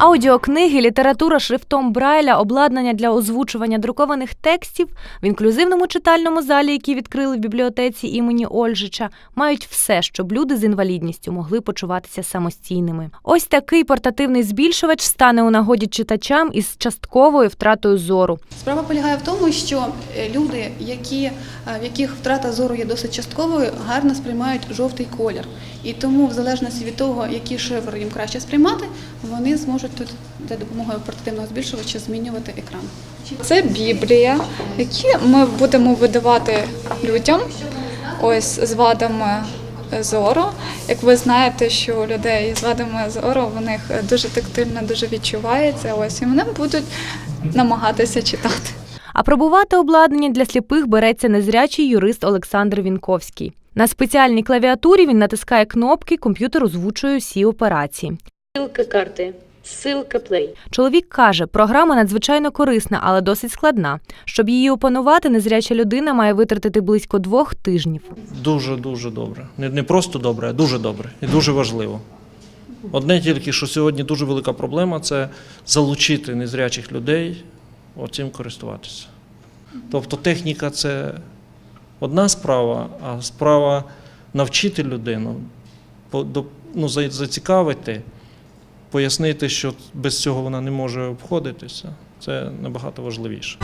Аудіокниги, література шрифтом Брайля, обладнання для озвучування друкованих текстів в інклюзивному читальному залі, який відкрили в бібліотеці імені Ольжича, мають все, щоб люди з інвалідністю могли почуватися самостійними. Ось такий портативний збільшувач стане у нагоді читачам із частковою втратою зору. Справа полягає в тому, що е, люди, які, е, в яких втрата зору є досить частковою, гарно сприймають жовтий колір. І тому, в залежності від того, які шифри їм краще сприймати, вони зможуть тут за допомогою портативного збільшувача змінювати екран. Це Біблія, які ми будемо видавати людям ось з вадами зору. Як ви знаєте, що у людей з вадами зору в них дуже тактильно, дуже відчувається. Ось і вони будуть намагатися читати. Апробувати обладнання для сліпих береться незрячий юрист Олександр Вінковський. На спеціальній клавіатурі він натискає кнопки, комп'ютер озвучує всі операції. Ссылка Ссылка play. Чоловік каже, програма надзвичайно корисна, але досить складна. Щоб її опанувати, незряча людина має витратити близько двох тижнів. Дуже дуже добре. Не, не просто добре, а дуже добре і дуже важливо. Одне тільки, що сьогодні дуже велика проблема це залучити незрячих людей оцим користуватися. Тобто техніка це одна справа, а справа навчити людину, ну, зацікавити, пояснити, що без цього вона не може обходитися. Це набагато важливіше.